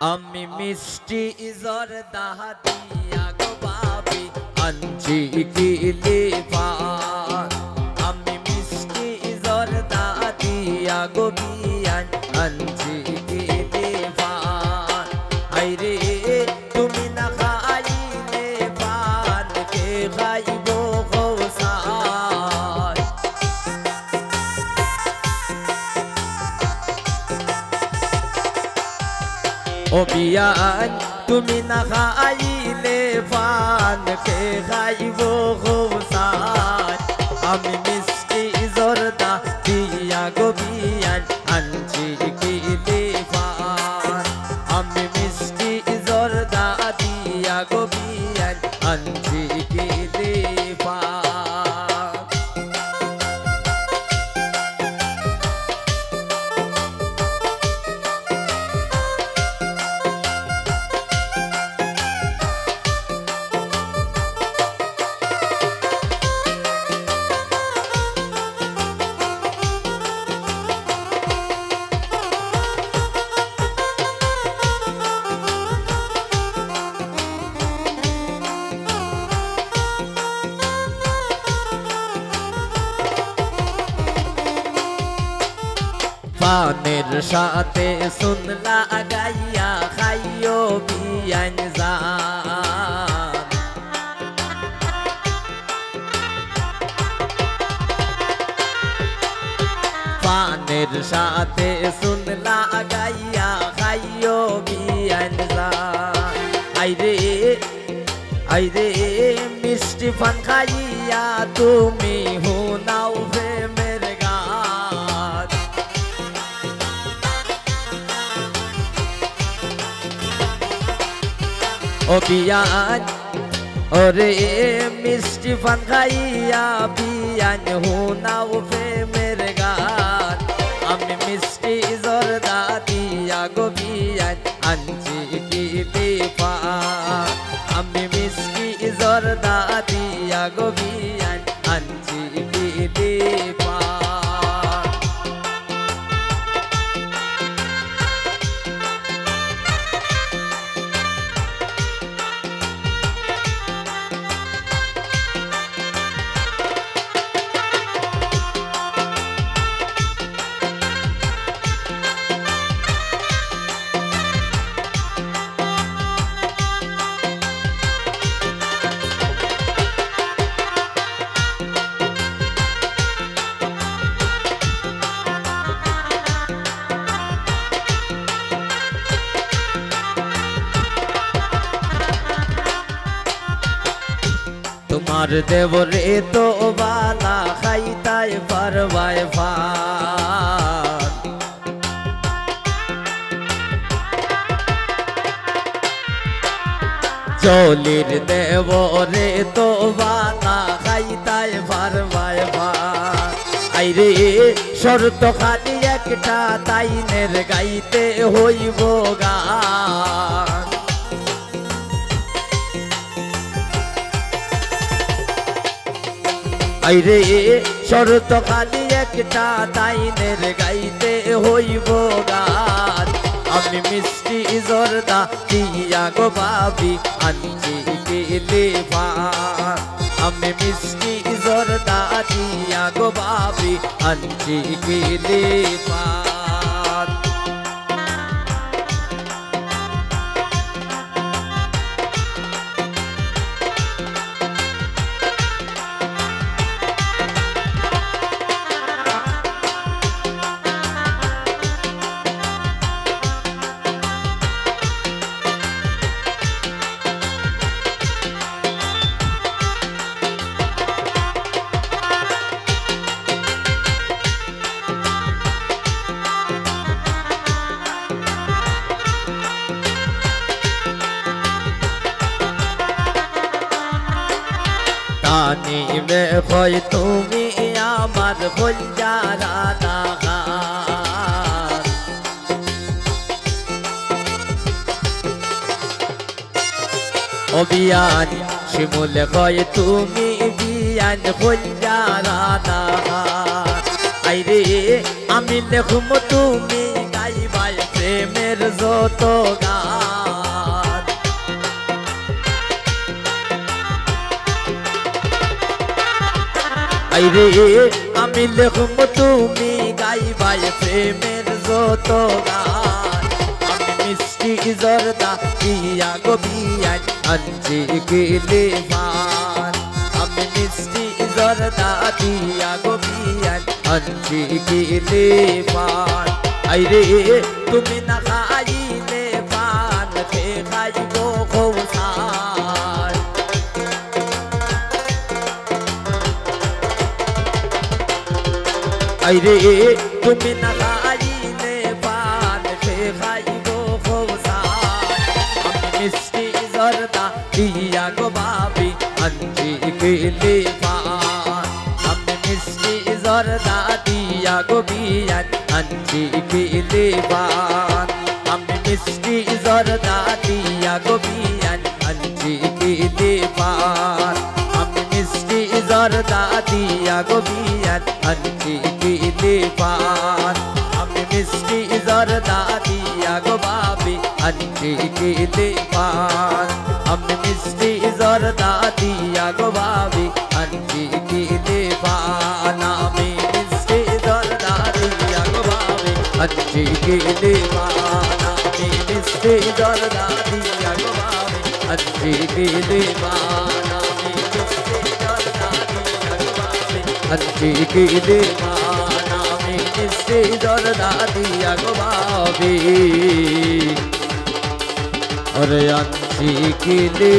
আমি মিষ্টি ইজর দাহা দিয়া গো বাবি আনছি কিলি পান আমি মিষ্টি ইজর দাহা দিয়া গো বিয়ান ও বিয়ান তুমি না খাইলে পান খে খাইব গোসাই। আমি মিষ্টি জর্দা দিয়া গো পানের সাথে শুনলা গাইয়া খাইও বিয়ান জান। পানের সাথে শুনলা গাইয়া খাইও বিয়ান জান। আইরে আইরে, মিষ্টি পান খাইয়া তুমি হুনাও ও বিয়ান ওরে মিষ্টি পান খাইয়া বিয়ান হুনাও প্রেমের গান। আমি মিষ্টি জর্দা দিয়া গো বিয়ান আনছি কি পান আমি মিষ্টি জর্দা দিয়া গো বিয়ান আনছি কি পান তোমার দেবরে তো বালা খাইতাই পারবাই ফান চলির দেবরে তো বালা খাইতাই পারবাই ফান আইরে শর্ত খালি একটা তাইনের গাইতে হইব গান আইরে, শরত খালি একটা তাইনের গাইতে হইব গান। আমি মিষ্টি জর্দা দিয়া গো বাবি আনছি গেলে পান আমি মিষ্টি জর্দা দিয়া গো বাবি আনছি গেলে পান মে কই তুমি আমার বঞ্জারা দাগান অবিয়ান শিমুল কয় তুমি বিয়ান বঞ্জারা দাগান আইরে আমি লেখুম তুমি গাইবাই প্রেমের যত গান। আইরে আমি লেখম তুমি গাইবাই প্রেমের যত গান। আমি মিষ্টি জর্দা, দিয়া গো বিয়াই, আনছি গেলে মান। আমি মিষ্টি জর্দা, দিয়া গো বিয়াই, আনছি গেলে মান। আইরে তুমি না আইরে, তুমি না খাইলে পান খে খাইব মিষ্টি জর্দা দিয়া গো বাবি আনছি গেলে পান। আমি মিষ্টি জর্দা দিয়া গো বিয়ান, আনছি গেলে পান। আমি মিষ্টি জর্দা দিয়া গো মিষ্টি জর্দা দিয়া গো বিয়ান আনছি গেলে পান আমি মিষ্টি জর্দা দিয়া গো বাবি আনছি গেলে পান আমি মিষ্টি জর্দা দিয়া গো বাবি আনছি গেলে পান আমি মিষ্টি জর্দা দিয়া গো বাবি আনছি গেলে পান আমি মিষ্টি জর্দা দিয়া গো বাবি আনছি বাবি की পান আমি মিষ্টি জর্দা দিয়া গো বাবি ওরে আনছি গেলে